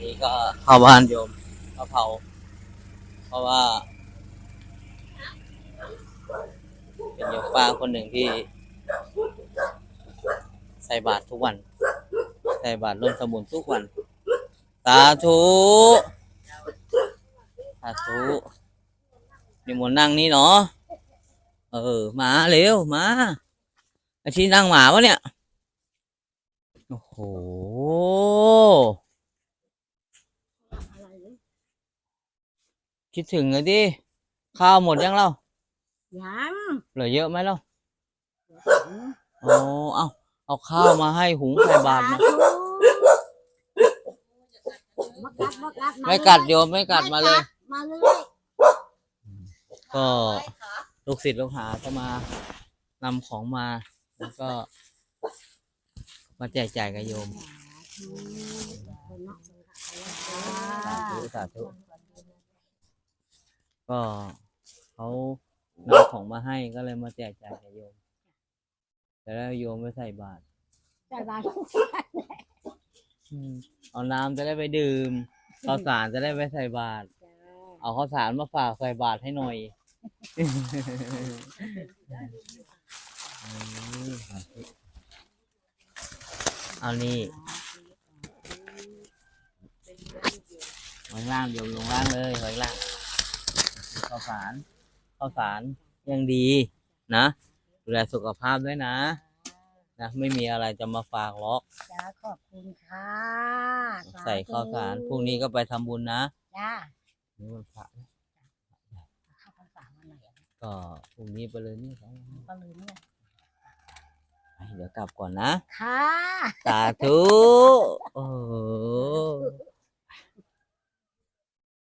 นี่ก็เข้าบ้านโยมก็เผา เพราะว่า เป็นโยมป้าคนหนึ่งที่ ใส่บาตรทุกวัน ใส่บาตรร่วมสมุนทุกวัน สาธุสาธุนิมนต์นั่งนี่เนาะเออ มาเร็ว มาอาชีนั่งหมาวะเนี่ย โอ้โห คิดถึงเลยดิข้าวหมดยังเรายังเหลือเยอะไหมเราโอ้เอาเอาข้าวมาให้หุงใส่บาตรนะมากัดมากัดไม่กัดโยมไม่กัดมาเลย มาเลยก็ลูกศิษย์ลูกหาก็มานำของมา แล้วก็ มาแจกจ่ายกับโยมสาธุสาธุ ก็เขานำของมาให้ก็เลยมาแจกจ่ายกับโยมจะได้โยมไปใส่บาตรแต่บาทอืมเอาน้ำจะได้ไปดื่มข้าวสารจะได้ไปใส่บาตรเอาข้าวสารมาฝากใส่บาตรให้หน่อยอืมสาธุเอานี่ไว้ล่างโยมลงล่างเลยไว้ล่าง ข้าวสารข้าวสารยังดีนะ ดูแลสุขภาพด้วยนะนะไม่มีอะไรจะมาฝากหรอกจ้าขอบคุณค่ะใส่ข้าวสารพรุ่งนี้ก็ไปทำบุญนะจ้านี่วันพระนะข้าวสารวันไหนอะก็พรุ่งนี้ไปเลยนี่สองวันก็ลืมเนี่ยไปเดี๋ยวกลับก่อนนะ ค่ะ สาธุเออ